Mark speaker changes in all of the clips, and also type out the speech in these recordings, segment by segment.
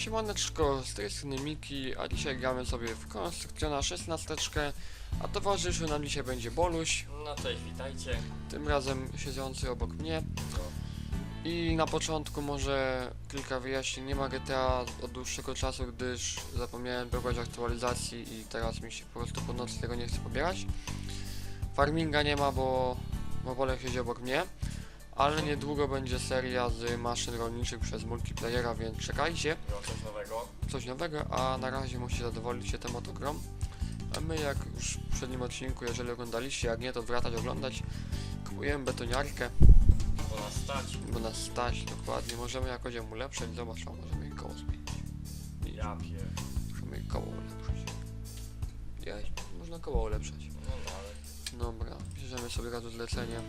Speaker 1: Siemaneczko, z tej strony Miki, a dzisiaj gramy sobie w Konstrukcjona 16, a towarzyszył nam dzisiaj będzie Boluś,
Speaker 2: No cześć, witajcie.
Speaker 1: tym razem siedzący obok mnie. I na początku może kilka wyjaśnień, nie ma GTA od dłuższego czasu, gdyż zapomniałem dobrać aktualizacji i teraz mi się po prostu po nocy tego nie chce pobierać. Farminga nie ma, bo, bo Bolek siedzi obok mnie, ale niedługo będzie seria z maszyn rolniczych przez multiplayera, więc czekajcie.
Speaker 2: Coś nowego.
Speaker 1: coś nowego, a na razie musicie zadowolić się tym oto grom. A my jak już w poprzednim odcinku, jeżeli oglądaliście, jak nie to wracać oglądać, kupujemy betoniarkę,
Speaker 2: Bo nas stać.
Speaker 1: bo nas stać dokładnie, możemy jakoś ją ulepszyć, zobacz, o, możemy jej koło zmienić.
Speaker 2: Ja pier...
Speaker 1: Możemy jej koło ulepszyć. Jeźdź, można koło ulepszać.
Speaker 2: No, ale...
Speaker 1: Dobra, bierzemy sobie razu zlecenie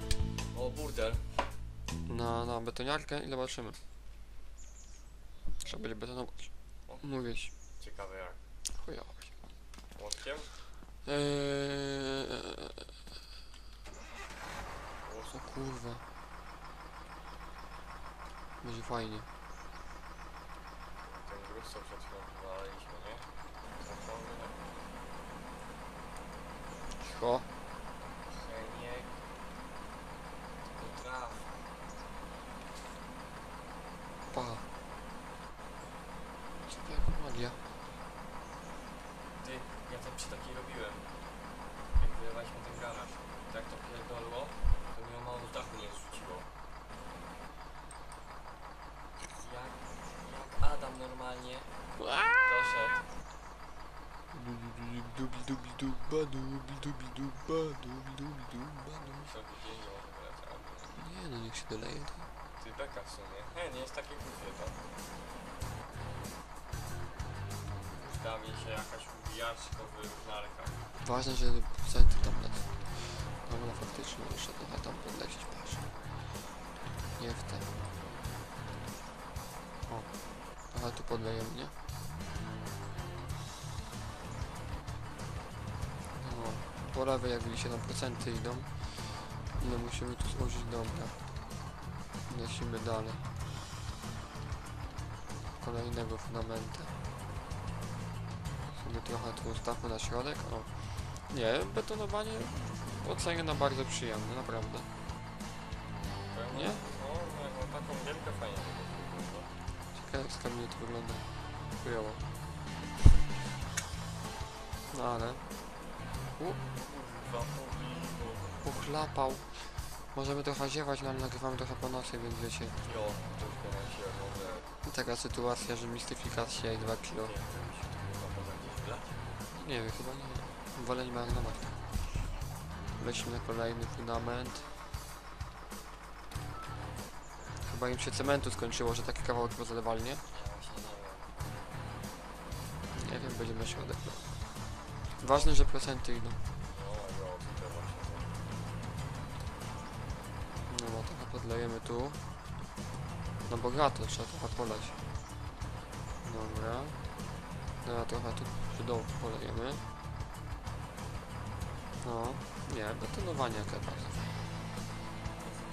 Speaker 2: O, burdel.
Speaker 1: Na, na betoniarkę i zobaczymy. Trzeba będzie betonować. Mówić,
Speaker 2: Ciekawe jak.
Speaker 1: chujowo.
Speaker 2: Łotkiem?
Speaker 1: Eee... O kurwa. Będzie fajnie.
Speaker 2: Ten gruz co przed chwilą wywalaliśmy, nie?
Speaker 1: Cicho. Pa. Co to jak magia?
Speaker 2: Ty, ja tam przy takiej robiłem. Jak wylewaliśmy ten garaż. Tak to pierdolło, to mi o mało z dachu nie zrzuciło. Jak, jak Adam normalnie doszedł.
Speaker 1: Dubi dubi duba, dubi dubi duba, dubi dubi duba, dubi.
Speaker 2: Nie
Speaker 1: no, niech się doleje to.
Speaker 2: Ty beka w sumie. He, nie jest takie głupie to. Przyda mi się jakaś ubijaczka w różnarkach.
Speaker 1: Ważne, że procenty tam lecą. Dobra, faktycznie jeszcze trochę tam podlecieć, patrz. Nie w ten. O. Trochę tu podlejemy, nie? No, po lewej jak widzicie nam procenty idą. Ile musimy tu złożyć? Dobra. Lecimy dalej. Kolejnego fundamenta. Sobie trochę tu ustawmy na środek. O. Nie, betonowanie ocenię na bardzo przyjemne, naprawdę. Nie?
Speaker 2: Mam taką wielkę fajnie.
Speaker 1: Ciekawe jak z kamienia to wygląda. Chujowo. No ale... U, uchlapał. Możemy trochę ziewać, no ale nagrywamy trochę po nocy, więc wiecie.
Speaker 2: Troszkę nam się może...
Speaker 1: Taka sytuacja, że mistyfikacja i 2 kilo.
Speaker 2: Nie wiem, się.
Speaker 1: Nie wiem, chyba nie. Wolę nie marnować. Na kolejny fundament. Chyba im się cementu skończyło, że takie kawałki pozalewali, nie?
Speaker 2: Nie wiem.
Speaker 1: Nie wiem, będziemy środek. Ważne, że procenty idą. Podlejemy tu. No bogato, trzeba trochę polać. Dobra. Dobra, trochę tu przy dołu polejemy. No, nie, betonowanie.
Speaker 2: Jestem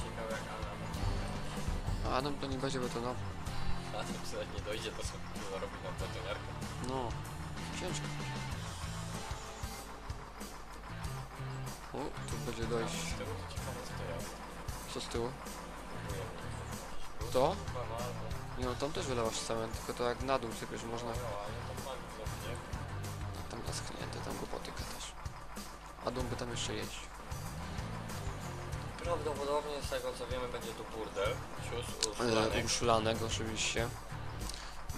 Speaker 2: ciekawy jak Adam.
Speaker 1: Adam to nie będzie betonował.
Speaker 2: Adam przynajmniej nie dojdzie, to sobie zarobi nam betoniarkę.
Speaker 1: No, ciężko. O, tu będzie dojść.
Speaker 2: Ciekawe. Co
Speaker 1: z tyłu? To? Nie no, tam też wylewasz cement, tylko to jak na dół sypiesz, można... Tam naschnięte, tam głupoty też. A dół by tam jeszcze jeździł.
Speaker 2: Prawdopodobnie z tego co wiemy będzie tu burdel. Sius,
Speaker 1: E,
Speaker 2: uszlanek.
Speaker 1: uszulanek oczywiście.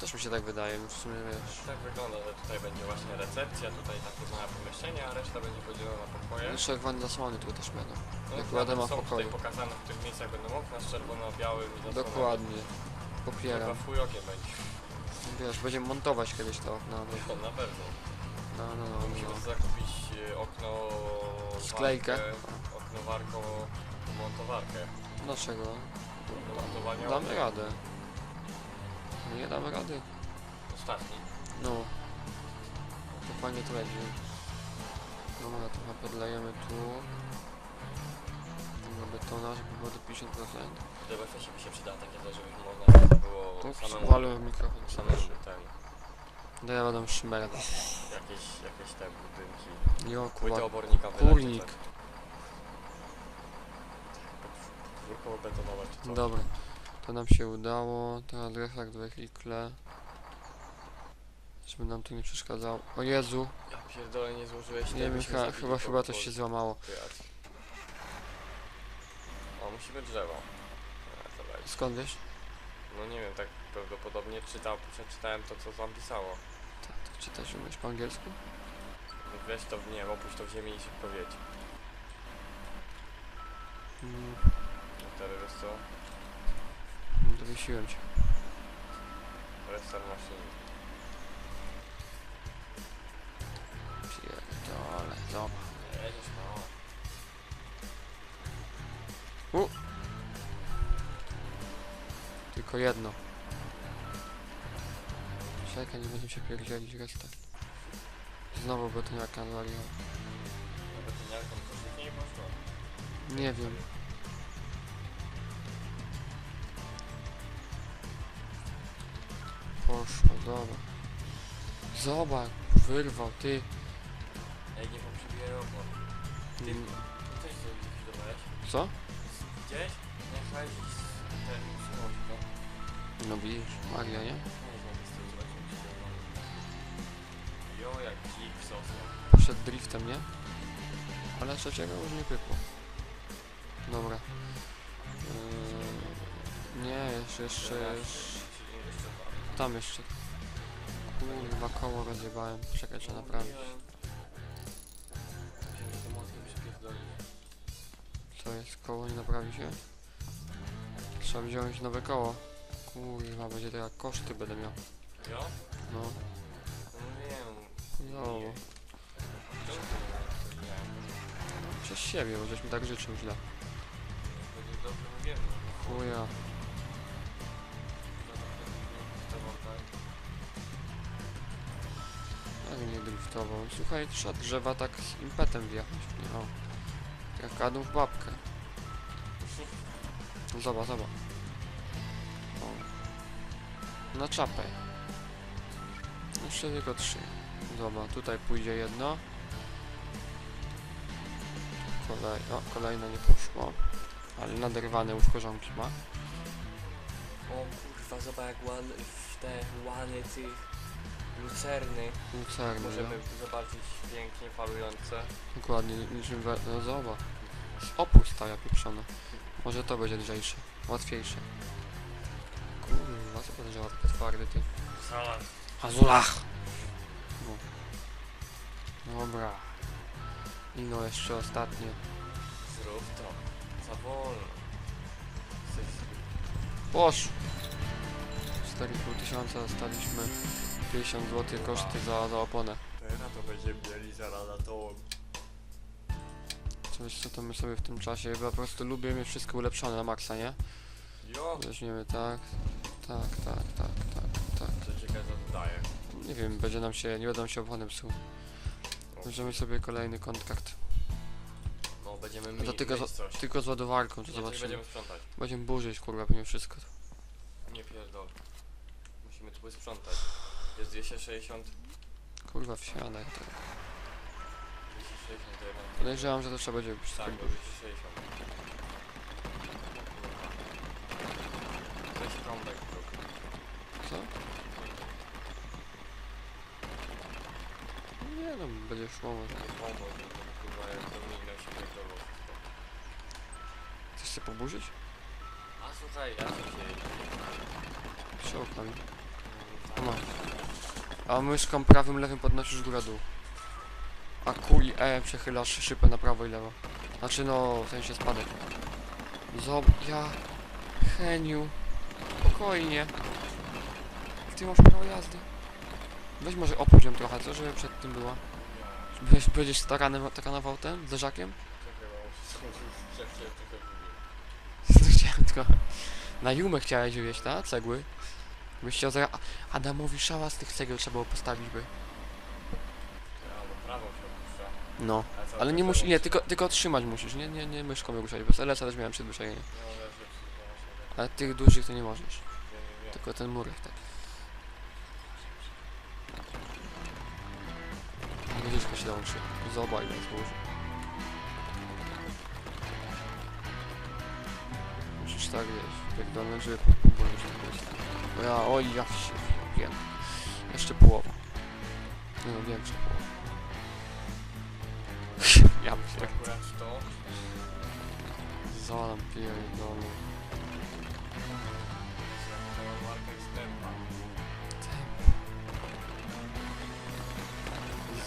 Speaker 1: Też mi się tak wydaje, w sumie wiesz.
Speaker 2: Tak wygląda, że tutaj będzie właśnie recepcja, tutaj takie małe pomieszczenie, a reszta będzie podzielona na pokoje.
Speaker 1: No, Czerwone zasłony tu też będą.
Speaker 2: No,
Speaker 1: jak
Speaker 2: tam
Speaker 1: ładema w
Speaker 2: są
Speaker 1: pokoju.
Speaker 2: tutaj pokazane, w których miejscach będą okna z czerwono-białym i zasłonami.
Speaker 1: Dokładnie.
Speaker 2: Chyba
Speaker 1: Popieram.
Speaker 2: fuj okiem będzie.
Speaker 1: Wiesz, będziemy montować kiedyś to okno. No,
Speaker 2: No, na pewno.
Speaker 1: no, no, no,
Speaker 2: Musimy
Speaker 1: no.
Speaker 2: zakupić e, okno...
Speaker 1: Sklejkę.
Speaker 2: warkę, Okno warką, montowarkę.
Speaker 1: Dlaczego?
Speaker 2: Do montowania
Speaker 1: Damy
Speaker 2: okien.
Speaker 1: radę. Nie damy rady.
Speaker 2: Ostatni.
Speaker 1: No. To fajnie to będzie. Dobra, trochę podlejemy tu. betona, żeby było do 50%.
Speaker 2: Do BFS-ie by się przyda takie coś, żeby można było
Speaker 1: To
Speaker 2: samemu,
Speaker 1: przywalę w mikrofon.
Speaker 2: samemu ten,
Speaker 1: ja będę szmerda.
Speaker 2: jakieś, jakieś te budynki.
Speaker 1: Jo,
Speaker 2: Płytę
Speaker 1: kuba.
Speaker 2: obornika wylać,
Speaker 1: Kurnik.
Speaker 2: czy co?
Speaker 1: Dobra. To nam się udało. Teraz refrakt w wehikle. Żeby nam to nie przeszkadzało. O Jezu!
Speaker 2: Ja pierdolę, nie złożyłeś
Speaker 1: Nie wiem, chyba, chyba,
Speaker 2: to
Speaker 1: chyba coś się złamało.
Speaker 2: O, musi być drzewo. A, to.
Speaker 1: Skąd wiesz?
Speaker 2: No nie wiem, tak prawdopodobnie czytał, przeczytałem to, co tam pisało.
Speaker 1: Tak, tak czytać umiesz po angielsku?
Speaker 2: Weź to, nie wiem, opuść to w ziemi i szybko wiedź.
Speaker 1: Mm,
Speaker 2: No teraz wiesz co?
Speaker 1: Dowiesiłem cię.
Speaker 2: Restart maszyny.
Speaker 1: Pierdole, zobacz.
Speaker 2: Jedziesz, no.
Speaker 1: Tylko jedno. Czekaj, nie będę się pierdzielić restart. Znowu betoniarka zwaliła.
Speaker 2: Nawet nie coś nie poszło.
Speaker 1: Nie wiem. Poszło, dobra. Zobacz, wyrwał, ty.
Speaker 2: Ej, nie poprzebijaj opon. Ty,
Speaker 1: Mm,
Speaker 2: coś co zlikwidowałeś?
Speaker 1: Co?
Speaker 2: Gdzieś? Jechałeś z ten przyłączką.
Speaker 1: No widzisz, Maria, nie?
Speaker 2: Z tym zobaczyć. czy to mam. Jo, jak dzik w sosnie.
Speaker 1: Poszedł driftem, nie? Ale trzeciego już nie pykło. Dobra. Yy, nie, jeszcze, jeszcze. Tam jeszcze. Kurwa, koło rozjebałem. Czekaj, trzeba naprawić. Co jest? Koło nie naprawi się? Trzeba wziąć nowe koło. Kurwa, będzie to jak koszty będę miał.
Speaker 2: Jo?
Speaker 1: No,
Speaker 2: No
Speaker 1: no. Przez siebie, bo żeś mi tak życzył źle.
Speaker 2: Będzie dobrze mówiłem.
Speaker 1: Chuja. Driftował. Słuchaj, trzeba drzewa tak z impetem wjechać. Nie, o. Jak kadą w babkę. Zobacz, zobacz. O. Na czapę. Jeszcze tylko trzy. Zobacz, tutaj pójdzie jedno. Kolej, o, kolejne nie poszło. Ale naderwane już korzonki ma.
Speaker 2: O kurwa, zobacz jak łan, te łany tych lucerny.
Speaker 1: Lucerny,
Speaker 2: Możemy
Speaker 1: no.
Speaker 2: zobaczyć pięknie falujące.
Speaker 1: Dokładnie, niczym we... No zobacz. Opuść ta ja pieprzona. Może to będzie lżejsze, łatwiejsze. Kurwa, co to takie twardy ty?
Speaker 2: Zaraz.
Speaker 1: Azulach! No. Dobra. I no jeszcze ostatnie.
Speaker 2: Zrób to. Za wolno. Chcesz...
Speaker 1: Poszło! 4,5 tysiąca dostaliśmy 50 zł koszty za, za oponę.
Speaker 2: Teraz to będzie mieli zaraz na to.
Speaker 1: Co wiesz co to my sobie w tym czasie, bo ja po prostu lubię mieć wszystko ulepszone na maksa, nie?
Speaker 2: Jo!
Speaker 1: Weźmiemy tak, tak, tak, tak, tak, tak.
Speaker 2: Co ciekawe dodaje.
Speaker 1: Nie wiem, będzie nam się, nie będą się opony psuł. Weźmiemy sobie kolejny kontrakt.
Speaker 2: No będziemy
Speaker 1: to
Speaker 2: mieli
Speaker 1: tylko
Speaker 2: mieć coś.
Speaker 1: Tylko z ładowarką, to
Speaker 2: coś
Speaker 1: zobaczymy.
Speaker 2: będziemy sprzątać.
Speaker 1: Będziemy burzyć, kurwa, pewnie wszystko.
Speaker 2: Nie pierdol. Musimy tu sprzątać. Jest 260.
Speaker 1: Kurwa, wsiadaj. Tak.
Speaker 2: 260 to jednak.
Speaker 1: Podejrzewam, że to trzeba będzie wszystko
Speaker 2: Tak, bo
Speaker 1: burzyć.
Speaker 2: 260. Weź kąbek zrób.
Speaker 1: Co? Nie no, będzie szło może.
Speaker 2: Kąbek, kurwa jak to minął się pierdolą wszystko.
Speaker 1: Chcesz się poburzyć?
Speaker 2: A słuchaj, ja co się
Speaker 1: Przełkami. No. A myszką prawym, lewym podnosisz górę dół. A kuli E przechylasz szybę na prawo i lewo. Znaczy no, w sensie spadek. Zob... ja... Heniu... Spokojnie. Ty masz prawo jazdy. Weź może opuść ją trochę, co? Żeby przed tym była. Będziesz, będziesz staranym, taranował autem? Z leżakiem?
Speaker 2: Czekaj, bo jak się trochę gubię.
Speaker 1: Chciałem tylko... Na Jumę chciałeś wywieźć, tak? Cegły. Byś chciał za... Adamowi szała z tych cegieł trzeba było postawić by. No, ale nie musisz, nie, tylko, tylko trzymać musisz, nie, nie, nie myszką ruszać, bo z LS też miałem.
Speaker 2: No, ale
Speaker 1: tych dużych to nie możesz, tylko ten murek tak. Guziczka się łączy, zobacz ile służy. Musisz tak wiesz, pierdolny żyp, bo już tak ja, oj, jak się, wiem. Jeszcze połowa. Nie no, większa połowa. ja
Speaker 2: to,
Speaker 1: zalam pierdolę.
Speaker 2: że.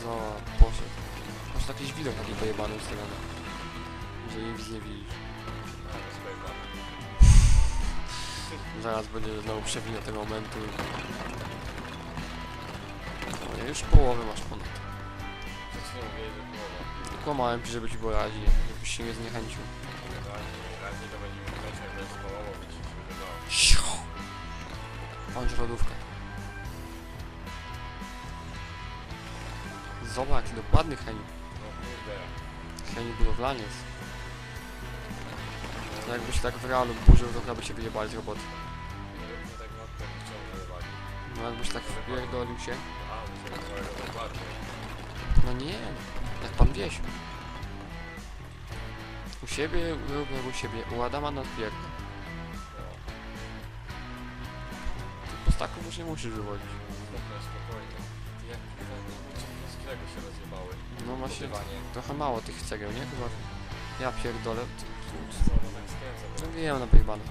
Speaker 1: Zola, poszedł. Masz jakiś widok taki pojebany ustawiony. Że nic nie widzisz. Zaraz będzie znowu przewinę tego momentu. O, nie, już połowę masz ponad. Kłamałem ci, żeby ci było raźniej, żebyś się nie zniechęcił.
Speaker 2: Raźniej to będzie mi leciał, że jest połowa, by ci się wydawało.
Speaker 1: Siu! Bądź lodówkę. Zobacz, dokładny Heni.
Speaker 2: No kurde.
Speaker 1: Heni budowlaniec. To jakbyś tak w realu burzył, to chyba by się wyjebali z roboty. No jakbyś tak wpierdolił się. No nie, jak pan wieś. U siebie, jak u siebie. U Adama nadpierdol. Tych postaków już nie musisz wywodzić.
Speaker 2: spokojnie. Ty jak kurwa, nie się rozjebały.
Speaker 1: No właśnie, trochę mało tych cegieł, nie? Chyba. Ja pierdolę. Ty- ty-
Speaker 2: no tak.
Speaker 1: No wiem, na pojebane.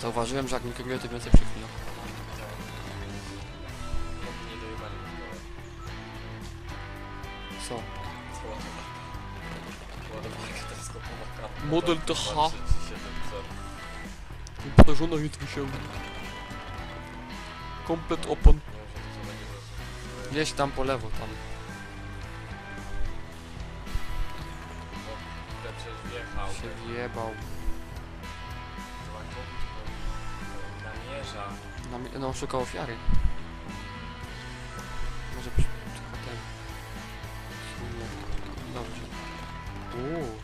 Speaker 1: Zauważyłem, że jak mi więcej przechwila. Co?
Speaker 2: Co ładowarka? Teleskopowa.
Speaker 1: Model TH.
Speaker 2: 237,
Speaker 1: Podażona jutro się. Komplet opon.
Speaker 2: Nie wiem, że to będzie.
Speaker 1: Gdzieś tam po lewo, tam.
Speaker 2: Kurde, przecież wjechał.
Speaker 1: Się
Speaker 2: to namierza.
Speaker 1: Na, no, szukał ofiary. Uuu.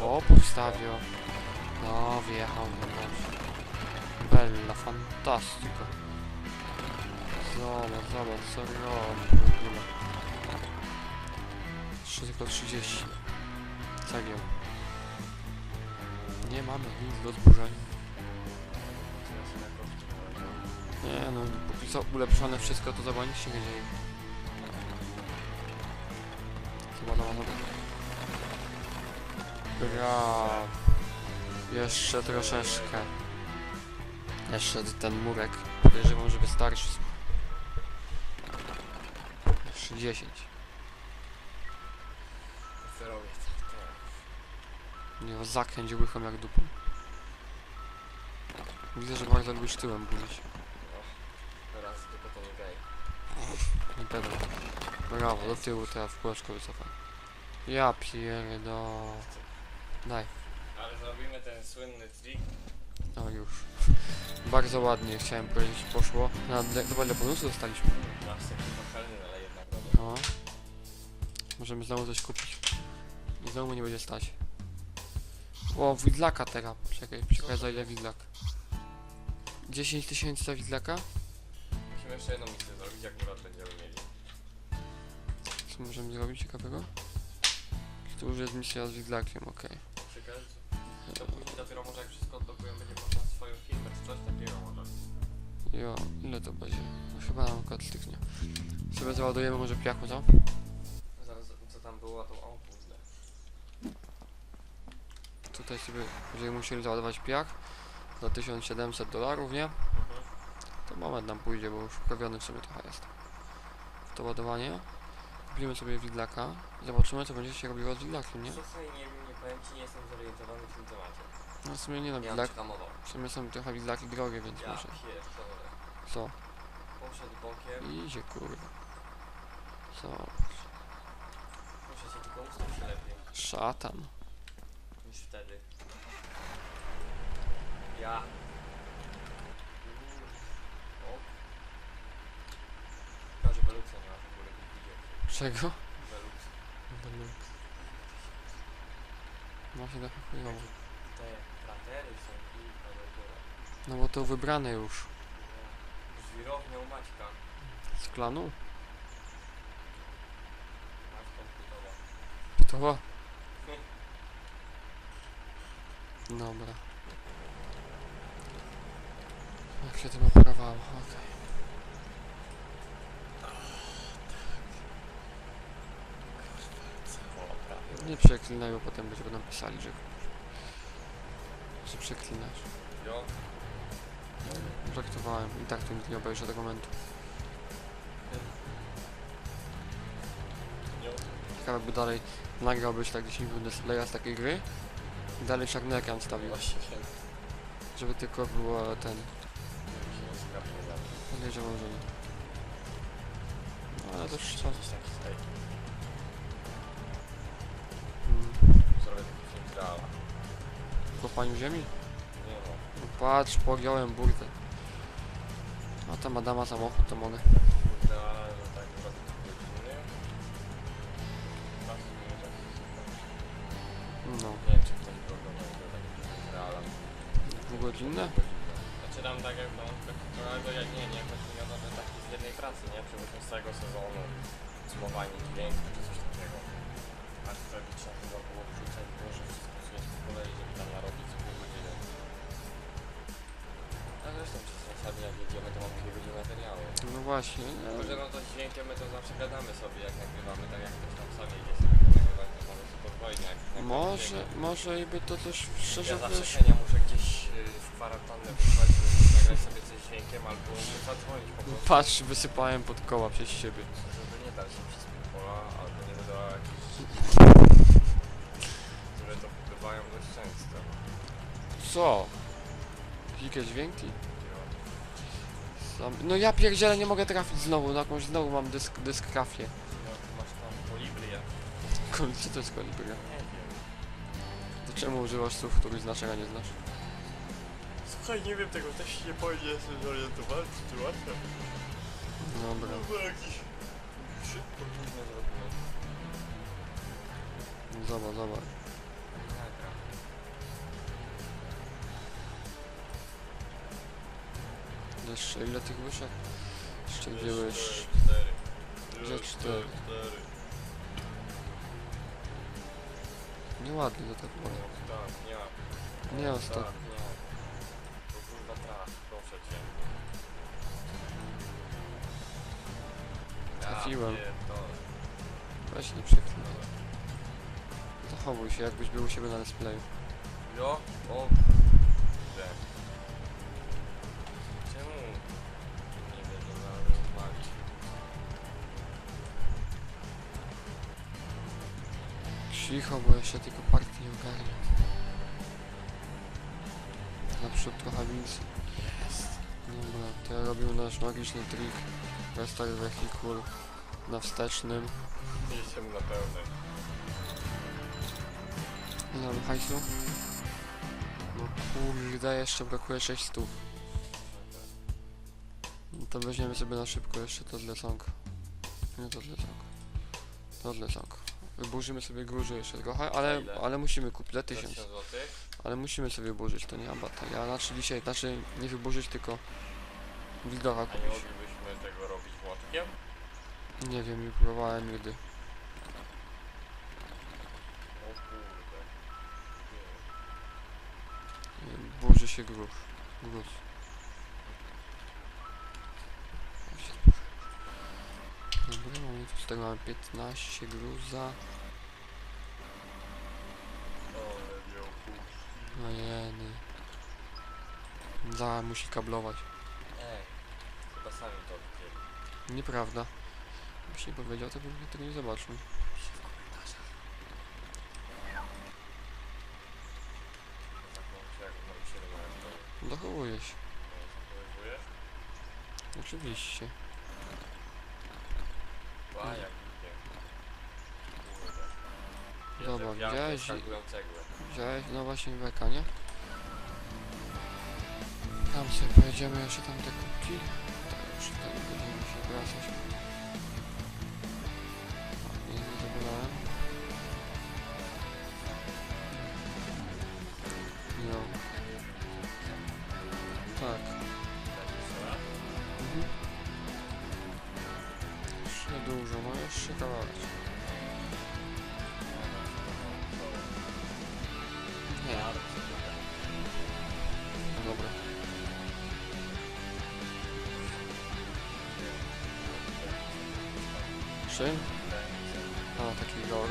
Speaker 2: O,
Speaker 1: powstawio. No, wjechał, no dobrze. Bella, fantastico. Zobacz, zobacz, co robi w ogóle. Tylko 30. Cegieł. Nie mamy nic do zburzenia. Nie no, póki co ulepszone wszystko, to zobacz, nic się nie dzieje. Chyba to ma Bra. Jeszcze troszeczkę. Jeszcze ten murek. Podejrzewam, że wystarczy. Jeszcze 10.
Speaker 2: Ofiarowie, tak,
Speaker 1: Nie, zakręć łychom jak dupą. Widzę, że bardzo lubisz tyłem budzić.
Speaker 2: No, raz tylko to nie gej.
Speaker 1: Na pewno. Brawo, do tyłu teraz w kółeczko wycofaj. Ja pierdo. Daj.
Speaker 2: Ale zrobimy ten słynny trik.
Speaker 1: O już. Bardzo ładnie chciałem powiedzieć poszło. Na chyba dla bonusu dostaliśmy.
Speaker 2: Nasz taki pachalny, ale jednak.
Speaker 1: No. Możemy znowu coś kupić. I znowu nie będzie stać. O, widlaka teraz. Czekaj, czekaj za ile widlak. 10 tysięcy za widlaka?
Speaker 2: Musimy jeszcze jedną misję zrobić, jak akurat będziemy mieli.
Speaker 1: Co możemy zrobić ciekawego? To już jest misja z widlakiem, okej.
Speaker 2: Czekaj, to później dopiero może jak wszystko odblokujemy, będzie można swoją firmę czy coś takiego może.
Speaker 1: Jo, ile to będzie? No, chyba nam akurat styknie. Sobie załadujemy może piachu, co?
Speaker 2: Zaraz, co tam było, to o kurde.
Speaker 1: Tutaj sobie będziemy musieli załadować piach za 1700 dolarów, nie?
Speaker 2: Mhm.
Speaker 1: To moment nam pójdzie, bo już wprawiony w sobie trochę jest. To ładowanie. Kupimy sobie widlaka i zobaczymy co będzie się robiło z widlakiem, nie?
Speaker 2: Słuchaj, nie nie powiem ci, nie jestem zorientowany w tym temacie.
Speaker 1: No w sumie nie no,
Speaker 2: Ja
Speaker 1: widlak,
Speaker 2: hamował.
Speaker 1: w sumie są trochę widlaki drogie, więc
Speaker 2: Ja
Speaker 1: może.
Speaker 2: pierdolę.
Speaker 1: Co?
Speaker 2: Poszedł bokiem,
Speaker 1: Idzie kurwa. Co?
Speaker 2: muszę się tylko ustawić lepiej
Speaker 1: Szatan.
Speaker 2: niż wtedy. Ja. O. Każdy weluksa nie ma w ogóle, nie widział.
Speaker 1: Czego?
Speaker 2: Weluk.
Speaker 1: Deluxe. Właśnie trochę chujowo.
Speaker 2: Te kratery są kilka dopiero.
Speaker 1: No bo to wybrane już.
Speaker 2: Żwirownia u Maćka.
Speaker 1: Z klanu?
Speaker 2: Maćka budowa.
Speaker 1: To. Dobra. Jak się tym operowało? Okej.
Speaker 2: O,
Speaker 1: Nie przeklinaj, bo potem będziemy nam pisali, że... że przeklinasz.
Speaker 2: Jo.
Speaker 1: Żartowałem. I tak tu nikt nie obejrzy tego momentu. Ciekawe by dalej nagrałbyś tak 10 minut displaya z takiej gry i dalej czarny ekran stawił,
Speaker 2: Właśnie się
Speaker 1: żeby tylko było ten...
Speaker 2: nie.
Speaker 1: Podejrzewam, że nie. No ale to już trzeba...
Speaker 2: Grała.
Speaker 1: w kopaniu ziemi?
Speaker 2: Nie no.
Speaker 1: No patrz, pogiąłem burtę. A tam Adama samochód, to mogę.
Speaker 2: Kurde, ale no tak chyba godziny. Nie tak.
Speaker 1: No,
Speaker 2: Nie wiem czy ktoś oglądał do takiego reala.
Speaker 1: dwugodzinne?
Speaker 2: Znaczy tam tak jak no, trochę jak nie, nie, chodzi mi o to, że taki z jednej pracy, nie? Przywódźmy z całego sezonu, sumowanie dźwięku czy
Speaker 1: właśnie.
Speaker 2: Tylko, że
Speaker 1: e,
Speaker 2: no to z dźwiękiem my to zawsze gadamy sobie, jak nagrywamy, tak jak ktoś tam sam jedzie sobie to nagrywać, to może sobie pozwolić, jak
Speaker 1: Może,
Speaker 2: dźwiękiem.
Speaker 1: może i by to coś szczerze
Speaker 2: Ja zawsze. Henia muszę gdzieś y, w kwarantannę wysłać, żeby nagrać sobie coś z dźwiękiem, albo mu zadzwonić po prostu,
Speaker 1: Patrz, wysypałem pod koła przez siebie.
Speaker 2: żeby nie dać się przez pola, albo nie dodała jakichś... które to bywają dość często.
Speaker 1: Co? Dzikie dźwięki? Sam... No ja pierdzielę, nie mogę trafić znowu, na jakąś znowu mam dysk, dysk trafię.
Speaker 2: No, ty masz tam polibrię.
Speaker 1: Kurde, co to jest kolibria?
Speaker 2: Nie wiem.
Speaker 1: To czemu używasz słów, których znaczenia nie znasz?
Speaker 2: Słuchaj, nie wiem tego, też się nie powiem, nie jestem zorientowany w sytuacjach.
Speaker 1: Dobra.
Speaker 2: Chyba jakiś... Szybko różne zrobiłem.
Speaker 1: Zobacz, zobacz. Jeszcze ile tych wyszedł? Jeszcze byś?
Speaker 2: Cztery.
Speaker 1: Gdzie cztery? Nieładnie to tak było.
Speaker 2: Nie.
Speaker 1: Ostatnio. Trafiłem. Weź nie przeklinaj. Zachowuj się, jakbyś był u siebie na displayu.
Speaker 2: Jo? O
Speaker 1: Cicho, bo jeszcze tylko partii nie ogarnię. Naprzód trochę więcej. Dobra, to ja robił nasz magiczny trik. Restart vehicle na wstecznym.
Speaker 2: Jestem na pełnej.
Speaker 1: Ile mamy hajsu? No kurde, jeszcze brakuje 6 stów. No to weźmiemy sobie na szybko jeszcze to zleconko. Nie to zleconko. To zleconko. Wyburzymy sobie gruży jeszcze trochę, ale,
Speaker 2: ile?
Speaker 1: ale musimy kupić za 1000.
Speaker 2: 1000 złotych?
Speaker 1: Ale musimy sobie burzyć, to nie abata. Ja znaczy dzisiaj, znaczy nie wyburzyć, tylko wildocha
Speaker 2: A nie
Speaker 1: kupić.
Speaker 2: moglibyśmy tego robić młotkiem?
Speaker 1: Nie wiem, nie próbowałem nigdy.
Speaker 2: O kurde.
Speaker 1: Nie, Burzy się gruz. Gruz. Dobra, tego mamy 15 gruza. No jeny. Za musi kablować.
Speaker 2: Ej, chyba sami to widzieli.
Speaker 1: Nieprawda. Byś nie powiedział, to bym tego nie zobaczył.
Speaker 2: Taką jak nauczyciele mają to.
Speaker 1: Dochowuje się.
Speaker 2: Zachowujesz?
Speaker 1: Oczywiście.
Speaker 2: A jak idzie. Kurde.
Speaker 1: Dobra, widziałeś-
Speaker 2: skakują cegły.
Speaker 1: Wziąłeś, no właśnie beka, nie? Tam sobie pojedziemy jeszcze tam te kubki. To już tutaj będziemy się wracać. Jeszcze kawałek. Nie, no dobra. Czym? A, taki ro-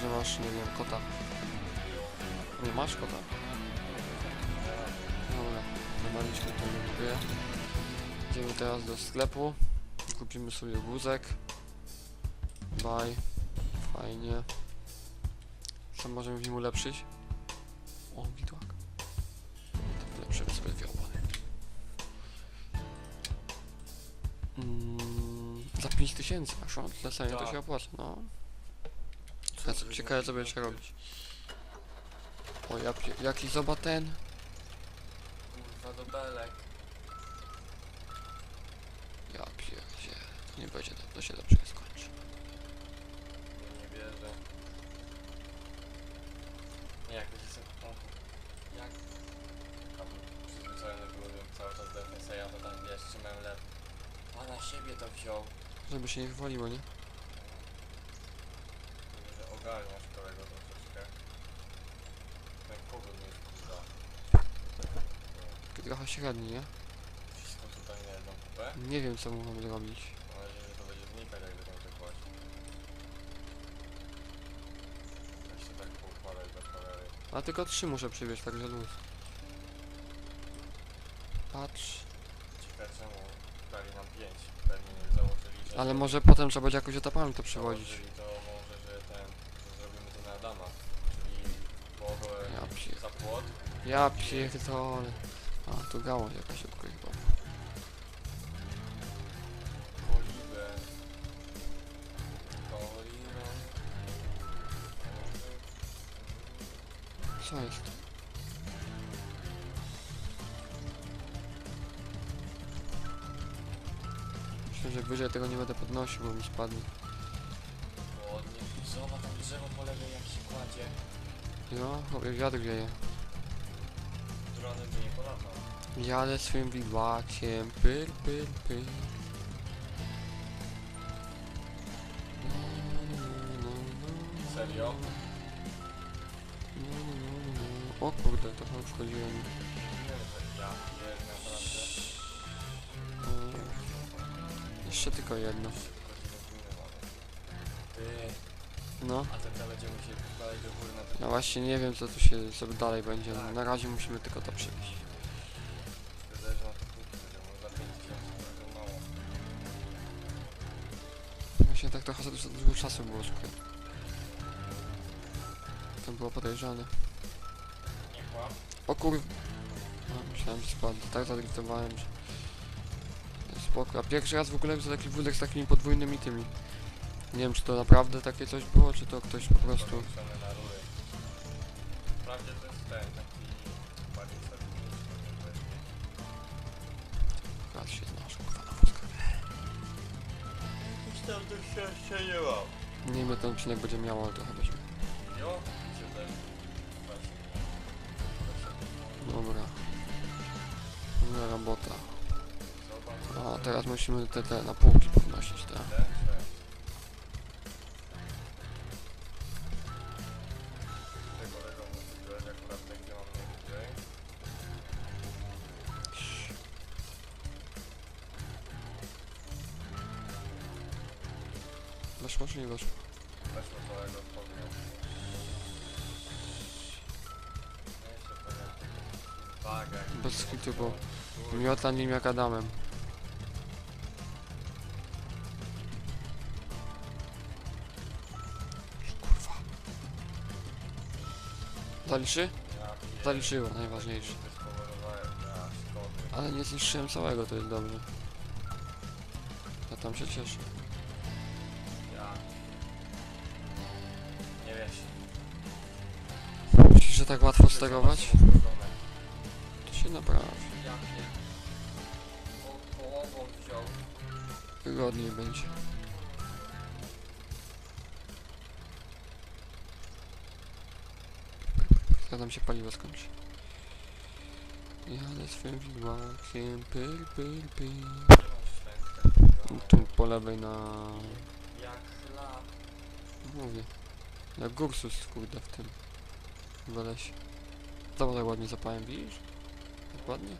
Speaker 1: że masz, nie wiem, kota. Nie masz kota? Dobra, zabraliśmy to nie lubię. Idziemy teraz do sklepu. Kupimy sobie wózek. Bye. Fajnie. Co możemy w nim ulepszyć? O, widłak. Ulepszymy sobie dwie opony. Mm, za 5000, aż on samie to
Speaker 2: Tak.
Speaker 1: się opłaca, no. Ciekawe, ciekawe co będzie robić. O, ja, pie- jaki zobacz ten?
Speaker 2: Kurwa do belek.
Speaker 1: Ja pierdzie. To nie będzie, to, to się dobrze nie skończy.
Speaker 2: Nie wierzę. Nie, jak będzie sobie... Jak... Tam przyzwyczajony byłem cały czas do FSA, to tam wiesz, trzymałem lep. A na siebie to wziął.
Speaker 1: Żeby się nie wywaliło, nie?
Speaker 2: Mówię, że ogarniasz kolego troszeczkę. Ten kogut mi jest kurwa.
Speaker 1: Taki trochę średni, nie?
Speaker 2: Wszystko tutaj na jedną kupę.
Speaker 1: Nie wiem co mu mam zrobić.
Speaker 2: Mam nadzieję, że to będzie znikać, jak będą to kłaść. Ja się tak poukładać do cholery.
Speaker 1: A tylko trzy muszę przywieźć, także luz. Patrz.
Speaker 2: Ciekawe czemu dali nam 5. Pewnie nie założyli, że...
Speaker 1: Ale może potem trzeba będzie jakoś etapami to.
Speaker 2: Założyli to może, że ten... Że zrobimy to na Adama. Czyli połowę
Speaker 1: Ja pier...
Speaker 2: za płot.
Speaker 1: Ja pierdolę. Tu gałąź jakaś.
Speaker 2: Kolibę. Kolibę.
Speaker 1: Co jest? Myślę, że wyżej tego nie będę podnosił, bo mi spadnie.
Speaker 2: Ładnie. Zobacz tam drzewo po lewej jak się kładzie.
Speaker 1: No, chłopie, wiatr wieje.
Speaker 2: Dronem by nie polatał.
Speaker 1: Jadę swym widłakiem, pyl, pyl, pyl. No, no, no,
Speaker 2: Serio?
Speaker 1: no, no, no. O kurde, to tam wchodziłem. O, Jeszcze tylko jedno. No.
Speaker 2: a do góry na
Speaker 1: Ja właśnie nie wiem co tu się co dalej będzie. No, na razie musimy tylko to przywieźć. Właśnie tak trochę za dużo, dużo czasu było szukać. To było podejrzane. O kur... No, myślałem, że spadł. Tak zadriftowałem, że... Spoko. A pierwszy raz w ogóle widzę taki wózek z takimi podwójnymi tymi. Nie wiem, czy to naprawdę takie coś było, czy to ktoś po prostu...
Speaker 2: Powiększone na rury. Wprawdzie to jest ten, taki bardziej stabilniejszy, powiedzmy.
Speaker 1: Raz się znasz, kurwa, na wózkach.
Speaker 2: Tam do szczęścia nie mam.
Speaker 1: Nie jak ten odcinek będzie miał, ale trochę
Speaker 2: też. Właśnie.
Speaker 1: Dobra. Dobra robota. A, teraz musimy te, te na półki podnosić, te. Nim jak Adamem. Kurwa. Zaliczy? Zaliczyło, najważniejsze. Ale nie zniszczyłem całego, to jest dobrze. Ja tam się cieszę.
Speaker 2: Nie wiesz.
Speaker 1: Myślisz, że tak łatwo sterować? To się naprawi. wygodniej będzie. Zatem się paliwo skończy. Jadę swym widłakiem, pyr, pyr, pyr. Tu po lewej na...
Speaker 2: Jak chlap.
Speaker 1: Mówię. Jak gursus, kurde, w tym. W lesie. Zobacz, tak ładnie zapałem, widzisz? Tak ładnie.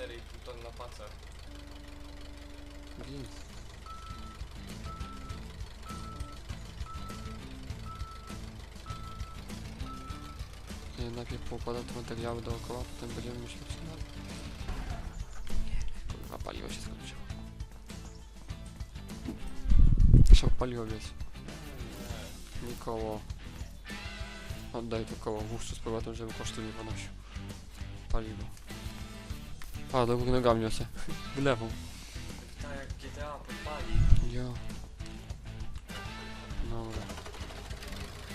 Speaker 2: 4,5 ton na pacę.
Speaker 1: Nie, najpierw poukładam te materiały dookoła, potem będziemy myśleć dalej. Kurwa, paliwo się skończyło. Szał paliwo jest. Nie koło. Oddaj to koło wówczas z powrotem, żeby kosztu nie ponosił. Paliwo. A, do góry nogami niosę. Wylewą.
Speaker 2: Tak jak GTA podpali.
Speaker 1: Ja. Dobra,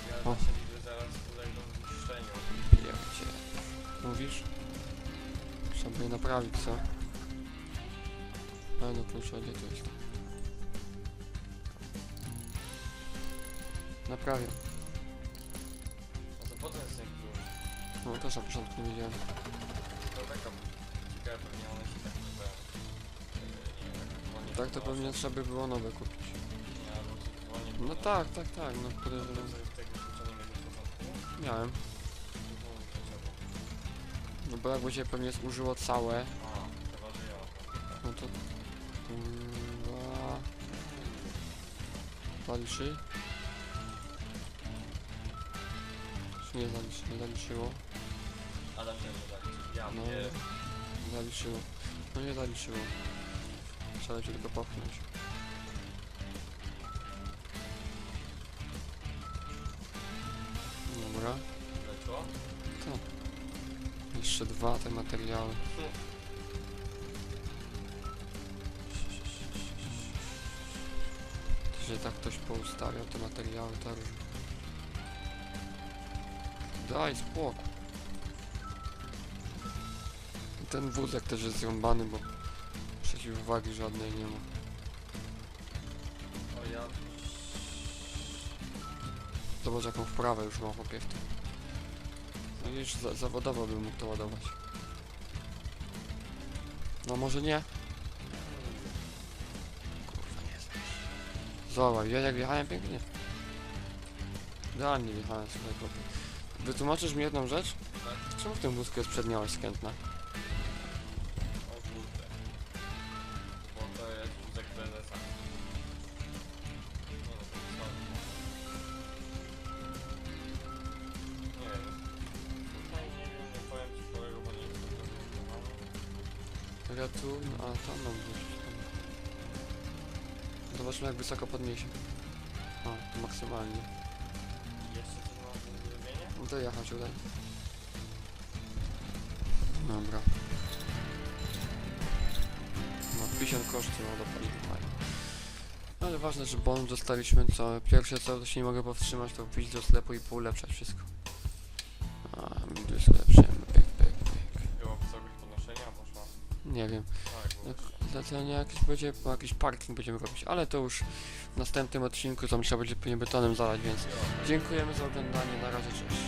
Speaker 2: Ja
Speaker 1: O.
Speaker 2: się widzę zaraz tutaj do zniszczeniu.
Speaker 1: pierdzie. Mówisz? Trzeba je naprawić, co? A no klucza, gdzie to jest? Naprawię.
Speaker 2: A to potem jest ten klucz.
Speaker 1: No też na początku nie wiedziałem.
Speaker 2: To taka pewnie one się tak. Nie wiem, jak dzwonię
Speaker 1: Tak to
Speaker 2: do
Speaker 1: pewnie
Speaker 2: osób,
Speaker 1: trzeba by było nowe kupić.
Speaker 2: Nie, albo dzwonię
Speaker 1: No
Speaker 2: osób.
Speaker 1: tak, tak, tak, no podejrzewam.
Speaker 2: sobie tego klucza nie będzie w porządku?
Speaker 1: Miałem.
Speaker 2: To?
Speaker 1: No bo jakby się pewnie zużyło całe,
Speaker 2: A, chyba, że ja.
Speaker 1: no to... Dwa... Zaliczy? Czy nie zaliczy? Nie zaliczyło?
Speaker 2: Adam też zaliczył. Ja
Speaker 1: No. Zaliczyło. No nie zaliczyło. Trzeba się tylko popchnąć. Dobra.
Speaker 2: Leciło?
Speaker 1: Jeszcze dwa te materiały. Że tak ktoś poustawiał te materiały, tak. Daj spokój. Ten wózek też jest zrąbany, bo przeciwwagi żadnej nie ma.
Speaker 2: O ja...
Speaker 1: Zobacz jaką wprawę już ma chłopie w tym. Widzisz, za zawodowo bym mógł to ładować. No może nie? Kurwa nie. Zobacz, ja jak wjechałem pięknie. Idealnie wjechałem słuchaj chłopie. Wytłumaczysz mi jedną rzecz?
Speaker 2: Tak?
Speaker 1: Czemu w tym wózku jest przednia oś skrętna? Return, a tam mam wrócić. Zobaczmy jak wysoko podniesie. To maksymalnie.
Speaker 2: Jeszcze coś mam do zrobienia?
Speaker 1: No to jechać udaj. Dobra. No 50 koszty no do paliwa mają. Ale ważne, że bon dostaliśmy co pierwsze co to się nie mogę powstrzymać to pójść do sklepu i poulepszać wszystko. Nie wiem.
Speaker 2: Tak, było.
Speaker 1: Jak Zlecenie jakieś będzie, jakiś parking będziemy robić, ale to już w następnym odcinku tam trzeba będzie pewnie betonem zalać, więc
Speaker 2: Jo,
Speaker 1: dziękujemy za oglądanie, na razie cześć.